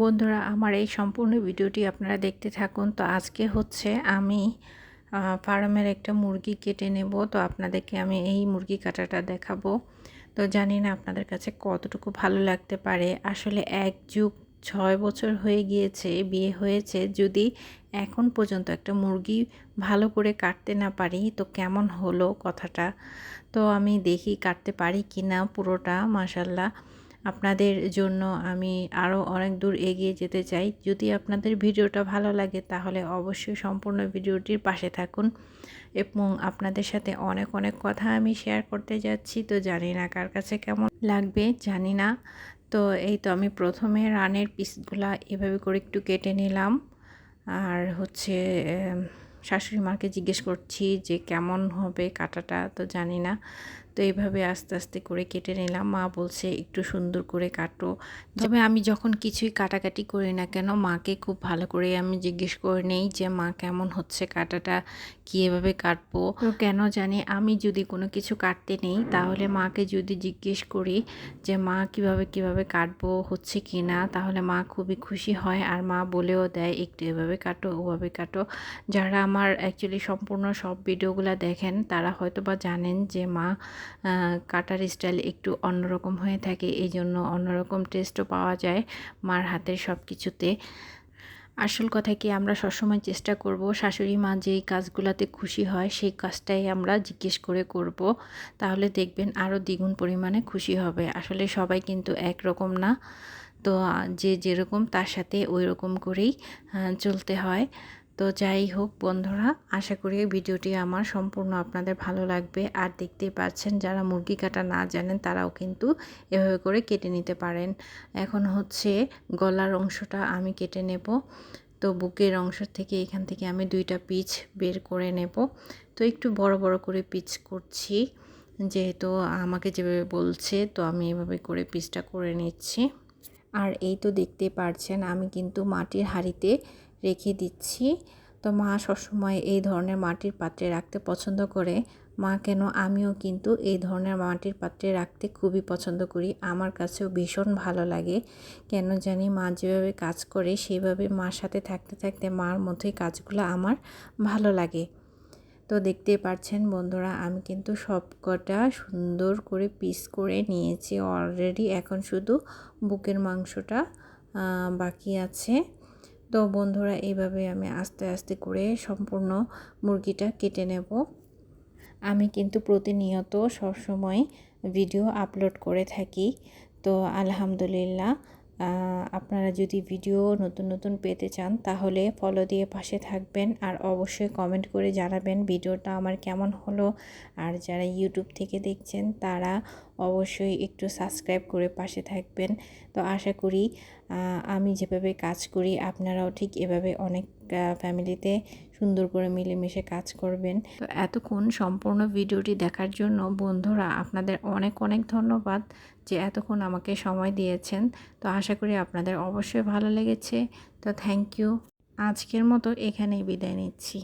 বন্ধুরা, আমার এই সম্পূর্ণ ভিডিওটি আপনারা দেখতে থাকুন। তো আজকে হচ্ছে আমি ফার্মের একটা মুরগি কেটে নেব। তো আপনাদেরকে আমি এই মুরগি কাটাটা দেখাবো। তো জানি না আপনাদের কাছে কতটুকু ভালো লাগতে পারে। আসলে এক যুগ ছয় বছর হয়ে গিয়েছে, বিয়ে হয়েছে। যদি এখন পর্যন্ত একটা মুরগি ভালো করে কাটতে না পারি, তো কেমন হলো কথাটা? তো আমি দেখি কাটতে পারি কি না পুরোটা মাসাল্লাহ আপনাদের জন্য আমি আরও অনেক দূর এগিয়ে যেতে চাই। যদি আপনাদের ভিডিওটা ভালো লাগে, তাহলে অবশ্যই সম্পূর্ণ ভিডিওটির পাশে থাকুন এবং আপনাদের সাথে অনেক অনেক কথা আমি শেয়ার করতে যাচ্ছি। তো জানি না কার কাছে কেমন লাগবে, জানি না। তো এই তো আমি প্রথমে রানের পিসগুলা এভাবে করে একটু কেটে নিলাম। আর হচ্ছে শাশুড়ি মাকে জিজ্ঞেস করছি যে কেমন হবে কাটাটা, তো জানি না। তো এইভাবে আস্তে আস্তে করে কেটে নিলাম। মা বলছে, একটু সুন্দর করে কাটো। তবে আমি যখন কিছুই কাটাকাটি করি না কেন, মাকে খুব ভালো করে আমি জিজ্ঞেস করে নেই যে, মা, কেমন হচ্ছে কাটাটা? কী এভাবে কাটবো? তো কেন জানি আমি যদি কোনো কিছু কাটতে নেই, তাহলে মাকে যদি জিজ্ঞেস করি যে, মা, কীভাবে কীভাবে কাটবো? হচ্ছে কি না? তাহলে মা খুবই খুশি হয় আর মা বলেও দেয়, একটু এভাবে কাটো, ওভাবে কাটো। যারা আমার অ্যাকচুয়ালি সম্পূর্ণ সব ভিডিওগুলো দেখেন, তারা হয়তো বা জানেন যে, মা কাটার স্টাইল একটু অন্যরকম হয়ে থাকে, এই জন্য অন্যরকম টেস্টও পাওয়া যায় মার হাতের সব কিছুতে আসল কথা কি, আমরা সবসময় চেষ্টা করব শাশুড়ি মা যেই কাজগুলোতে খুশি হয় সেই কাজটাই আমরা জিজ্ঞেস করে করব। তাহলে দেখবেন আরও দ্বিগুণ পরিমাণে খুশি হবে। আসলে সবাই কিন্তু একরকম না। তো যে যেরকম তার সাথে ওই রকম করেই চলতে হয়। তো যাই হোক বন্ধুরা, আশা করি ভিডিওটি আমার সম্পূর্ণ আপনাদের ভালো লাগবে। আর দেখতেই পাচ্ছেন, যারা মুরগি কাটা না জানেন, তারাও কিন্তু এভাবে করে কেটে নিতে পারেন। এখন হচ্ছে গলার অংশটা আমি কেটে নেব। তো বুকের অংশ থেকে এখান থেকে আমি দুইটা পিচ বের করে নেব। তো একটু বড় বড় করে পিচ করছি, যেহেতু আমাকে যেভাবে বলছে, তো আমি এভাবে করে পিচটা করে নিচ্ছি। আর এই তো দেখতে পারছেন, আমি কিন্তু মাটির হাঁড়িতে রেখে দিচ্ছি। তো মা সবসময় এই ধরনের মাটির পাত্রে রাখতে পছন্দ করে। মা কেন? আমিও কিন্তু এই ধরনের মাটির পাত্রে রাখতে খুবই পছন্দ করি। আমার কাছেও ভীষণ ভালো লাগে। কেন জানি মা যেভাবে কাজ করে সেইভাবে মার সাথে থাকতে থাকতে মার মধ্যেই কাজগুলো আমার ভালো লাগে। তো দেখতে পাচ্ছেন বন্ধুরা, আমি কিন্তু সব কটা সুন্দর করে পিস করে নিয়েছি অলরেডি এখন শুধু বুকের মাংসটা বাকি আছে। তো বন্ধুরা এইভাবে আমি আস্তে আস্তে করে সম্পূর্ণ মুরগিটা কেটে নেব। আমি কিন্তু প্রতিনিয়ত সবসময় ভিডিও আপলোড করে থাকি। তো আলহামদুলিল্লাহ আপনারা যদি ভিডিও নতুন নতুন পেতে চান, তাহলে ফলো দিয়ে পাশে থাকবেন আর অবশ্যই কমেন্ট করে জানাবেন ভিডিওটা আমার কেমন হলো। আর যারা ইউটিউব থেকে দেখছেন, তারা অবশ্যই একটু সাবস্ক্রাইব করে পাশে থাকবেন। তো আশা করি আমি যেভাবে কাজ করি, আপনারাও ঠিক এভাবে অনেক ফ্যামিলিতে সুন্দর করে মিলেমিশে কাজ করবেন। তো এতক্ষণ সম্পূর্ণ ভিডিওটি দেখার জন্য বন্ধুরা আপনাদের অনেক অনেক ধন্যবাদ যে এতক্ষণ আমাকে সময় দিয়েছেন। তো আশা করি আপনাদের অবশ্যই ভালো লেগেছে। তো থ্যাংক ইউ। আজকের মতো এখানেই বিদায় নিচ্ছি।